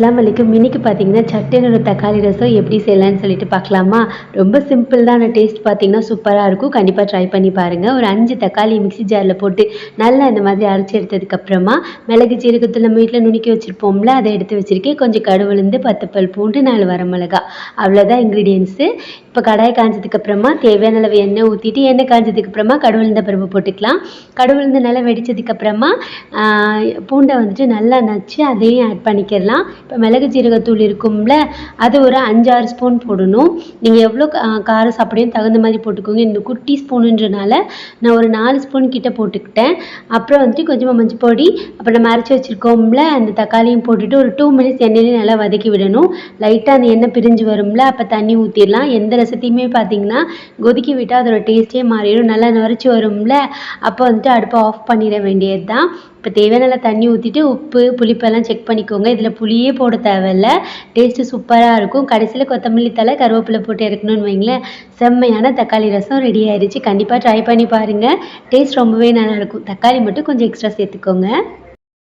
அஸ்லாம் வலைக்கும் இன்னைக்கு பார்த்தீங்கன்னா சட்டுன்னு ஒரு தக்காளி ரசம் எப்படி செய்யலான்னு சொல்லிட்டு பார்க்கலாமா ரொம்ப சிம்பிள் தான் ஆனால் டேஸ்ட் பார்த்தீங்கன்னா சூப்பராக இருக்கும். கண்டிப்பாக ட்ரை பண்ணி பாருங்கள் ஒரு அஞ்சு தக்காளி மிக்ஸி ஜாரில் போட்டு நல்லா இந்த மாதிரி அரைச்சி எடுத்ததுக்கப்புறமா மிளகு சீரகத்தில் நம்ம வீட்டில் நுணுக்கி வச்சுருப்போம்ல அதை எடுத்து வச்சுருக்கேன். கொஞ்சம் கடுவுலேருந்து பத்து பல் பூண்டு நாலு வரமிளகா. அவ்வளோதான் இன்க்ரீடியன்ஸு இப்போ கடாய் காய்ஞ்சதுக்கப்புறமா தேவையான அளவு எண்ணெய் ஊற்றிட்டு எண்ணெய் காஞ்சதுக்கப்புறமா கடுவுளுந்த பருப்பு போட்டுக்கலாம். கடுவுளுந்து நல்லா வெடிச்சதுக்கப்புறமா பூண்டை வந்துட்டு நல்லா நச்சு அதையும் ஆட் பண்ணிக்கிடலாம் மிளகு ஜீரகத்தூள் இருக்கும்ல அது ஒரு அஞ்சாறு ஸ்பூன் போடணும். நீங்கள் எவ்வளோ கா- காரம் சாப்பிடையும் தகுந்த மாதிரி போட்டுக்கோங்க. இந்த குட்டி ஸ்பூனுன்றனால நான் ஒரு நாலு ஸ்பூன் கிட்ட போட்டுக்கிட்டேன். அப்புறம் வந்துட்டு கொஞ்சமாக மஞ்சள் பொடி அப்புறம் நம்ம அரைச்சி வச்சுருக்கோம்ல அந்த தக்காளியும் போட்டுட்டு ஒரு டூ மினிட்ஸ் எண்ணெயிலே நல்லா வதக்கி விடணும். லைட்டாக அந்த எண்ணெய் பிரிஞ்சு வரும்ல அப்போ தண்ணி ஊற்றிடலாம் எந்த ரசத்தையுமே பார்த்தீங்கன்னா கொதிக்க விட்டால் அதோட டேஸ்ட்டே மாறிடும். நல்லா நுரைச்சி வரும்ல அப்போ வந்துட்டு அடுப்பை ஆஃப் பண்ணிட வேண்டியது தான் இப்போ தேவையான தண்ணி ஊற்றிட்டு உப்பு புளிப்பெல்லாம் செக் பண்ணிக்கோங்க. இதில் புளியே போட தேவையில்ல. டேஸ்ட்டு சூப்பராக இருக்கும். கடைசியில் கொத்தமல்லி தழை கருவேப்பிலை போட்டு இறக்கணும்னு வைங்களேன். செம்மையான தக்காளி ரசம் ரெடி ஆயிடுச்சு கண்டிப்பாக ட்ரை பண்ணி பாருங்கள் டேஸ்ட் ரொம்பவே நல்லாயிருக்கும் தக்காளி மட்டும் கொஞ்சம் எக்ஸ்ட்ரா சேர்த்துக்கோங்க.